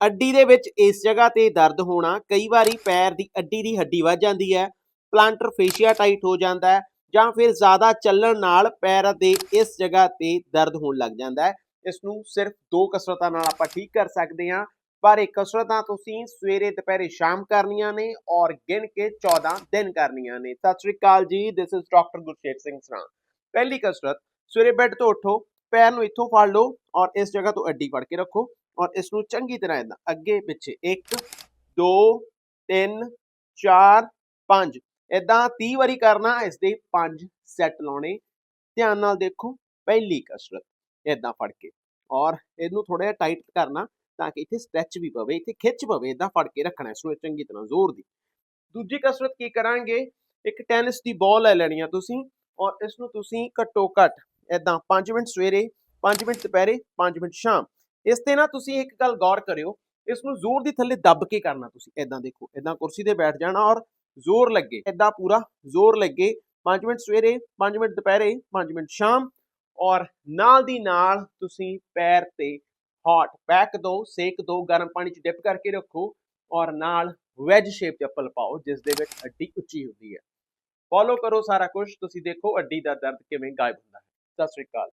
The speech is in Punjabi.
ਅੱਡੀ ਦੇ ਵਿੱਚ ਇਸ ਜਗ੍ਹਾ ਤੇ ਦਰਦ ਹੋਣਾ ਕਈ ਵਾਰੀ ਪੈਰ ਦੀ ਅੱਡੀ ਦੀ ਹੱਡੀ ਵੱਜ ਜਾਂਦੀ ਹੈ ਪਲਾਂਟਰ ਫੇਸ਼ੀਆ ਟਾਈਟ ਹੋ ਜਾਂਦਾ ਹੈ ਜਾਂ ਫਿਰ ਜ਼ਿਆਦਾ ਚੱਲਣ ਨਾਲ ਪੈਰ ਦੇ ਇਸ ਜਗ੍ਹਾ ਤੇ ਦਰਦ ਹੋਣ ਲੱਗ ਜਾਂਦਾ ਹੈ। ਇਸ ਨੂੰ ਸਿਰਫ ਦੋ ਕਸਰਤਾਂ ਨਾਲ ਆਪਾਂ ਠੀਕ ਕਰ ਸਕਦੇ ਹਾਂ, ਪਰ ਇਹ ਕਸਰਤਾਂ ਤੁਸੀਂ ਸਵੇਰੇ, ਦੁਪਹਿਰੇ, ਸ਼ਾਮ ਕਰਨੀਆਂ ਨੇ ਔਰ ਗਿਣ ਕੇ 14 ਦਿਨ ਕਰਨੀਆਂ ਨੇ। ਸਤਿ ਸ਼੍ਰੀ ਅਕਾਲ ਜੀ this is doctor Gursher Singh Sran. ਪਹਿਲੀ ਕਸਰਤ, ਸਵੇਰੇ ਬੈੱਡ ਤੋਂ ਉੱਠੋ, ਪੈਰ ਨੂੰ ਇੱਥੋਂ ਫੜ ਲਓ ਔਰ ਇਸ ਜਗ੍ਹਾ ਤੋਂ ਅੱਡੀ ਫੜ ਕੇ ਰੱਖੋ। ਔਰ ਇਸ ਨੂੰ ਚੰਗੀ ਤਰ੍ਹਾਂ ਇਦਾਂ ਅੱਗੇ ਪਿੱਛੇ 1 2 3 4 5 ਇਦਾਂ 30 ਵਾਰੀ ਕਰਨਾ ਇਸ ਦੇ 5 ਸੈੱਟ ਲਾਉਣੇ। ਧਿਆਨ ਨਾਲ ਦੇਖੋ, ਪਹਿਲੀ ਕਸਰਤ ਇਦਾਂ ਫੜ ਕੇ। ਔਰ ਇਹਨੂੰ ਥੋੜਾ ਜਿਹਾ ਟਾਈਟ ਕਰਨਾ ਤਾਂ ਕਿ ਇੱਥੇ ਸਟ੍ਰੈਚ ਵੀ ਪਵੇ, ਇੱਥੇ ਖਿੱਚ ਪਵੇ ਇਦਾਂ ਫੜ ਕੇ ਰੱਖਣਾ ਇਸ ਨੂੰ ਚੰਗੀ ਤਰ੍ਹਾਂ ਜ਼ੋਰ ਦੀ। ਦੂਜੀ ਕਸਰਤ ਕੀ ਕਰਾਂਗੇ? ਇੱਕ ਟੈਨਿਸ ਦੀ ਬਾਲ ਲੈ ਲੈਣੀ ਆ ਤੁਸੀਂ ਔਰ ਇਸ ਨੂੰ ਤੁਸੀਂ ਘੱਟੋ ਘੱਟ ਇਦਾਂ 5 ਮਿੰਟ ਸਵੇਰੇ 5 ਮਿੰਟ ਦੁਪਹਿਰੇ 5 ਮਿੰਟ ਸ਼ਾਮ। ਇਸ ਤੇ ਨਾ ਤੁਸੀਂ ਇੱਕ ਗੱਲ ਗੌਰ ਕਰਿਓ ਇਸ ਨੂੰ ਜ਼ੋਰ ਦੀ ਥੱਲੇ ਦੱਬ ਕੇ ਕਰਨਾ ਤੁਸੀਂ ਇਦਾਂ ਦੇਖੋ ਇਦਾਂ ਕੁਰਸੀ ਤੇ ਬੈਠ ਜਾਣਾ ਔਰ ਜ਼ੋਰ ਲੱਗੇ ਇਦਾਂ ਪੂਰਾ ਜ਼ੋਰ ਲੱਗੇ 5 ਮਿੰਟ ਸਵੇਰੇ 5 ਮਿੰਟ ਦੁਪਹਿਰੇ 5 ਮਿੰਟ ਸ਼ਾਮ ਔਰ ਨਾਲ ਦੀ ਨਾਲ ਤੁਸੀਂ ਪੈਰ ਤੇ ਹੌਟ ਪੈਕ ਦੋ, ਸੇਕ ਦੋ, ਗਰਮ ਪਾਣੀ ਚ ਡਿਪ ਕਰਕੇ ਰੱਖੋ ਔਰ ਨਾਲ ਵੈਜ ਸ਼ੇਪ ਚੱਪਲ ਪਾਓ, ਜਿਸ ਦੇ ਵਿੱਚ ਅੱਡੀ ਉੱਚੀ ਹੁੰਦੀ ਹੈ। ਫੋਲੋ ਕਰੋ ਸਾਰਾ ਕੁਝ ਤੁਸੀਂ ਦੇਖੋ ਅੱਡੀ ਦਾ ਦਰਦ ਕਿਵੇਂ ਗਾਇਬ ਹੁੰਦਾ ਹੈ। ਸਤਿ ਸ਼੍ਰੀ ਅਕਾਲ।